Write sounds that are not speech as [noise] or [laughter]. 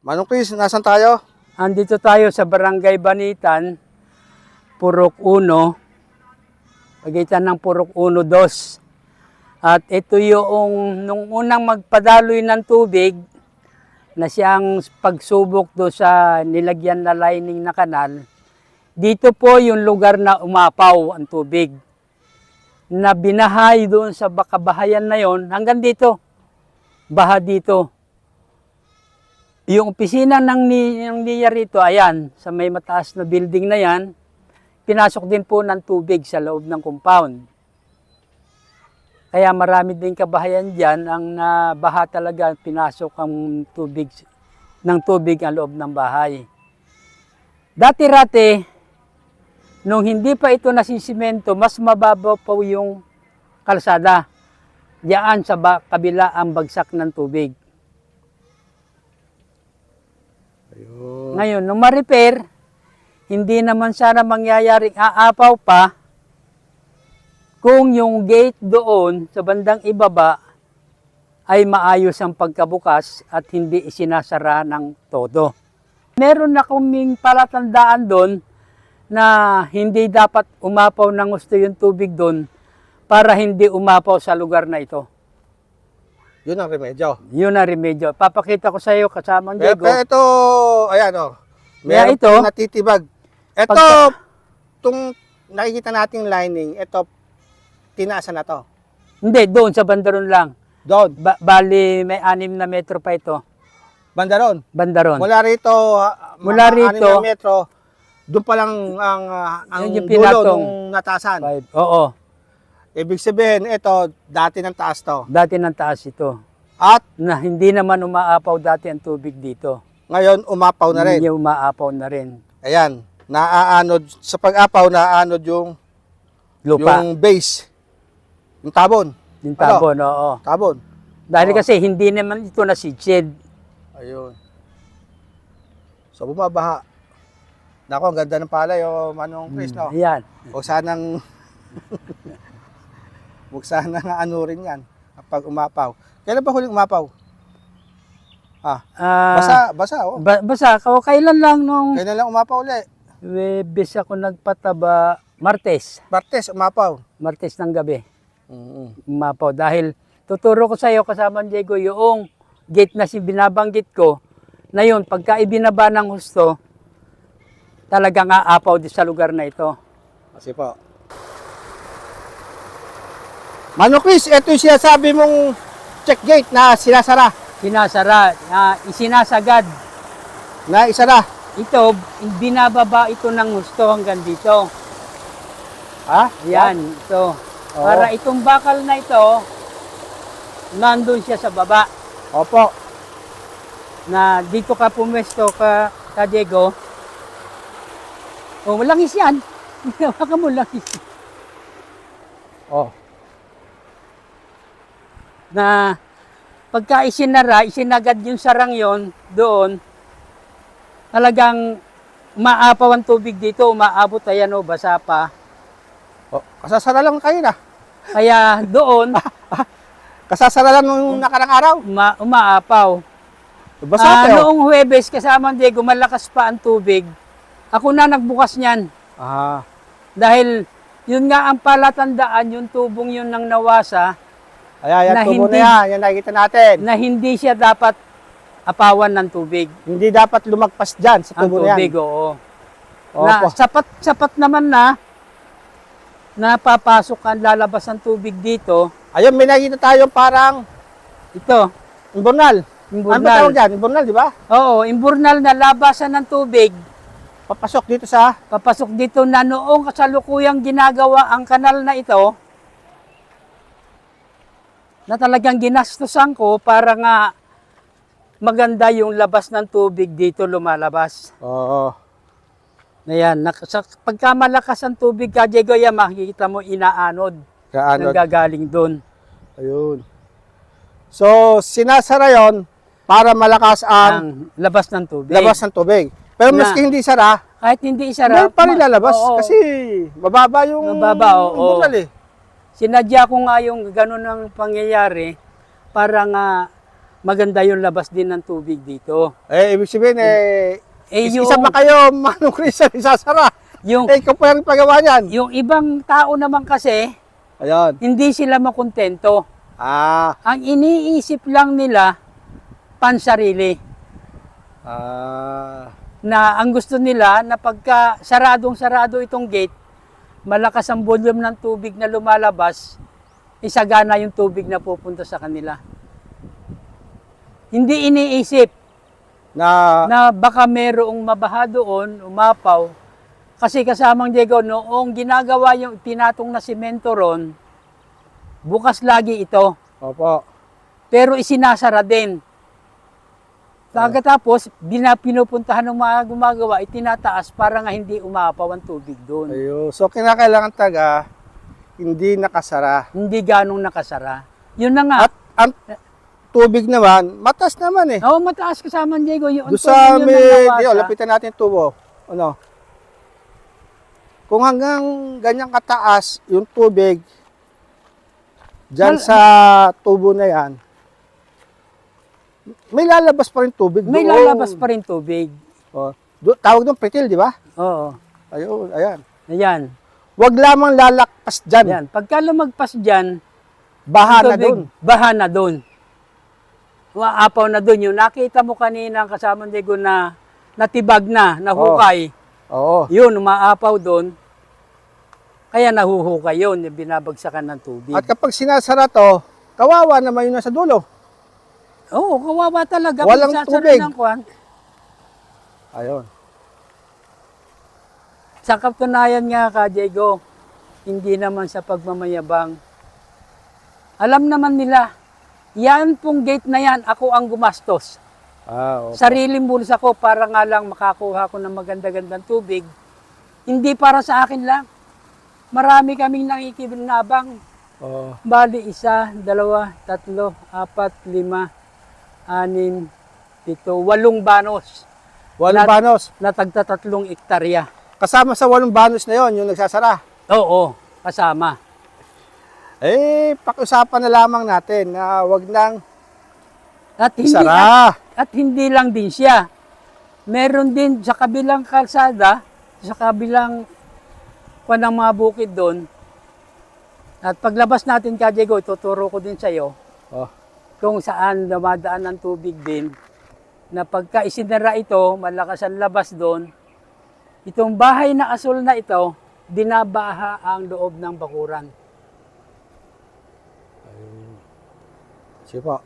Manong Chris, nasan tayo? Andito tayo sa Barangay Banitan, Purok 1, pagitan ng Purok 1, 2. At ito yung nung unang magpadaloy ng tubig na siyang pagsubok do sa nilagyan na lining na kanal. Dito po yung lugar na umapaw ang tubig. Na binahay doon sa bakabahayan na yon hanggang dito. Baha dito. Yung opisina ng, ni, ng NIA rito, ayan, sa may mataas na building na yan, pinasok din po ng tubig sa loob ng compound. Kaya marami din kabahayan dyan, ang nabaha talaga, pinasok ang tubig, ng tubig ang loob ng bahay. Dati-rati, nung hindi pa ito nasisimento, mas mababaw pa yung kalsada. Diyan sa kabila ang bagsak ng tubig. Ayun. Ngayon, nung ma-repair, hindi naman sana mangyayaring aapaw pa kung yung gate doon sa bandang ibaba ay maayos ang pagkabukas at hindi isinasara ng todo. Meron na kaming palatandaan doon na hindi dapat umapaw ng gusto yung tubig doon para hindi umapaw sa lugar na ito. Yun ang remedyo. Yun ang remedyo. Papakita ko sa iyo kasama Pero, Diego. pero ito, ayan o. Kaya Meron ito, pong natitibag. Ito, pagka- itong nakikita nating lining, ito, tinaasa na to. Hindi, doon sa bandaron lang. Doon, Ba- bali, may anim na metro pa ito. bandaron. Bandaron. Mula rito, ah, Mula rito, anim na metro, doon pa lang ang, ah, ang Yun yung dulo pinatong. ng natasan. Five. Oo, Ibig sabihin, ito, dati ng taas to. dati ng taas ito. At Na hindi naman umaapaw dati ang tubig dito. ngayon, umapaw na rin. Hindi umaapaw na rin. Ayan, naaanod, sa pag-apaw, naaanod yung, Lupa, yung base. Yung tabon. yung tabon, oo. Tabon. Dahil Oo. kasi hindi naman ito na seed. Ayun. So, bumabaha. Nako, ang ganda ng palay, o Manong Chris, no? Ayan. Huwag sanang, [laughs] huwag sanang ano rin yan, kapag umapaw. Kailan ba huling umapaw? Ah, Ah, basa, basa, oh. ba- basa, o kailan lang nung Kailan lang umapaw uli? Webes ako nagpataba, Martes. Martes, umapaw. Martes ng gabi. Mm umapaw. Dahil tuturo ko sa iyo kasama ni Diego yung gate na si binabanggit ko na yun, pagka ibinaba ng husto, talagang aapaw din sa lugar na ito. Kasi po. Mano Chris, ito yung sinasabi mong check gate na sinasara, Sinasara, ah, isinasagad. na isara. Ito, binababa ito ng husto hanggang dito. Ha? Yan, ito. Oo. Para itong bakal na ito, nandun siya sa baba. Opo. Na dito ka pumesto ka, ka Diego. Oh, langis yan. [laughs] Baka mo langis. Oh. Na pagka isinara, isinagad yung sarang yon doon, talagang maapaw ang tubig dito, umaabot ayan o, basa pa. oh. Kasasara lang kayo na. Kaya doon, [laughs] Kasasara lang nung nakarang araw. uma, umaapaw. Basa tayo. noong Huwebes, kasama ang Diego, malakas pa ang tubig. Ako na nagbukas niyan. Ah. Dahil yun nga ang palatandaan, yung tubong yun ng nawasa, Ayan, yan, Na tubo hindi- na yan. Yan nakikita natin. na hindi siya dapat apawan ng tubig. Hindi dapat lumagpas dyan sa Ang tubo na yan. tubig, oo. Opo. na sapat sapat naman na napapasok ang lalabas ng tubig dito. Ayun, may nakita tayo parang Ito, imburnal. Ano ba tawag dyan? Imburnal, di ba? Oo, imburnal na labasan ng tubig. Papasok dito sa... Papasok dito na noong kasalukuyang ginagawa ang kanal na ito na talagang ginastusan ko para nga maganda yung labas ng tubig dito lumalabas. Oo. Ayan, nak- sa, pagka malakas ang tubig ka, Diego, yan, makikita mo inaanod. Kaano? Nanggagaling doon. Ayun. So, sinasara yon para malakas ang ang labas ng tubig. labas ng tubig. Pero Na- maski hindi sara, Kahit hindi isara. meron pa rin ma- lalabas. oo. Kasi mababa yung Mababa, oo. imburnal eh. Sinadya ko nga yung ganun ang pangyayari para nga maganda yung labas din ng tubig dito. Eh, ibig sabihin, eh, Eh, is- yung, isa ba kayo, [laughs] Manong Chris, isasara? yung, Eh, ikaw pa yung pagawa niyan. yung ibang tao naman kasi, Ayun. hindi sila makontento. Ah, Ang iniisip lang nila, pansarili. ah, Na ang gusto nila, na pagka saradong-sarado itong gate, malakas ang volume ng tubig na lumalabas, isagana yung tubig na pupunta sa kanila. Hindi iniisip na, na baka merong mabaha doon, umapaw. Kasi kasamang Diego, noong ginagawa yung tinatong na simento ron, bukas lagi ito. opo, Pero isinasara din. Pagkatapos, bina, pinupuntahan ng mga gumagawa, itinataas para nga hindi umapaw ang tubig doon. ayun. So, kinakailangan taga, hindi nakasara. Hindi ganong nakasara. Yun na nga. At ang tubig naman, matas naman eh. Oo, mataas kasama Diego. Yung Doon sa yun may, oh, lapitan natin yung tubo. Ano? Kung hanggang ganyang kataas yung tubig, dyan Mal- sa tubo na yan, may lalabas pa rin tubig May doon. lalabas pa rin tubig. Oh, do, tawag doon pretil, di ba? Oo. Ayun, ayan. Ayan. Huwag lamang lalakpas dyan. Ayan. Pagka lumagpas dyan, Baha na doon. Baha na doon. Waapaw na doon. Yung nakita mo kanina ang kasama ni Diego na natibag na, nahukay. Oo. Yun, umaapaw doon. Kaya nahuhukay yun, yung binabagsakan ng tubig. At kapag sinasara to, kawawa naman yun nasa dulo. Oo, kawawa talaga. Walang tubig. Ng kwan. Ayun. Sa katunayan nga ka, Diego, hindi naman sa pagmamayabang. Alam naman nila, yan pong gate na yan, ako ang gumastos. Ah, opo. Sariling bulsa ko para nga lang makakuha ko ng maganda-gandang tubig. Hindi para sa akin lang. Marami kaming nakikibinabang. Oo. Bali, isa, dalawa, tatlo, apat, lima, anim, pito, walong banos Walong Lahat- banos. na tagtatatlong ektarya. Kasama sa walong banos na yon yung nagsasara. Oo, kasama. Eh, pakiusapan na lamang natin na wag nang At hindi, at, isara. at hindi lang din siya. Meron din sa kabilang kalsada, sa kabilang kwa ng mga bukid doon. At paglabas natin ka, Diego, tuturo ko din sa iyo Oh kung saan dumadaan ang tubig din na pagka isinara ito, malakas ang labas doon, itong bahay na asul na ito, dinabaha ang loob ng bakuran. Sige po.